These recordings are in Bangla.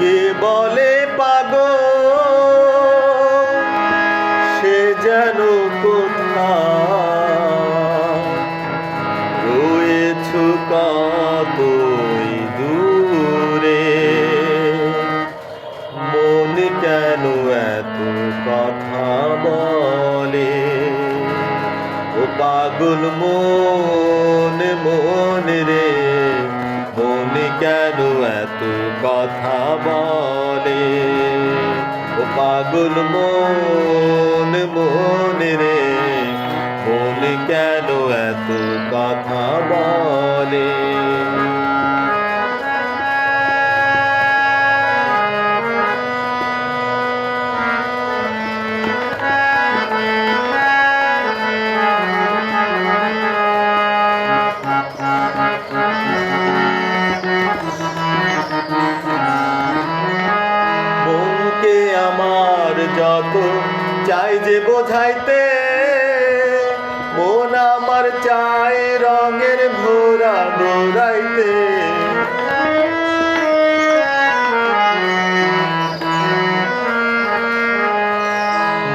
কে বলে পাগ সে যেন কোথায়? রয়েছ কতই দূরে? মন কেন এত কথা বলে? ও পাগল মন মন রে। কেন এত কথা বলে? ও পাগল মন মন যত চাই যে বোঝাইতে। মন আমার চাই রঙের ভোরা দৌড়াইতে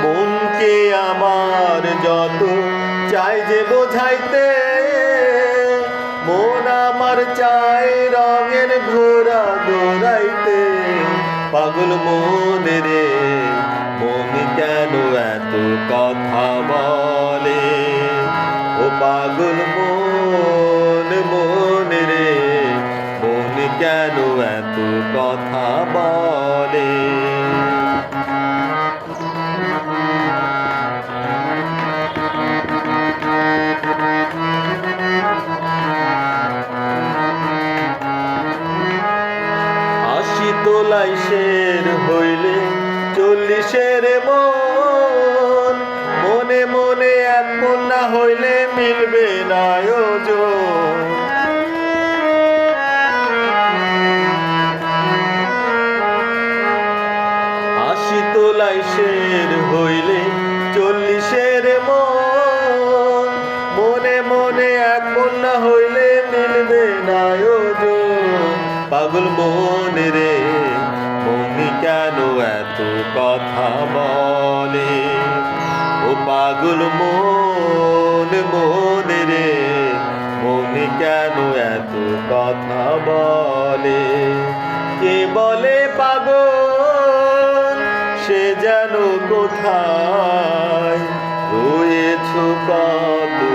মনকে আমার যত চাই যে বোঝাইতে। মন আমার চাই রঙের ঘোরা দৌড়াইতে পাগল মন রে কেন এত কথা বলে? ও পাগল মন মন রে, মন কেন এত কথা বলে? তোলাই হইলে চল্লিশের মন। মনে মনে এক না হইলে মিলবে না হইলে চল্লিশের মন। মনে মনে কন্যা হইলে মিলবে না পাগল মন রে। কেন এত কথা বলে? ও পাগল মন মন রে, মনি কেন এত কথা বলে? কে বলে পাগল? সে যেন কোথায়? রয়েছ কতই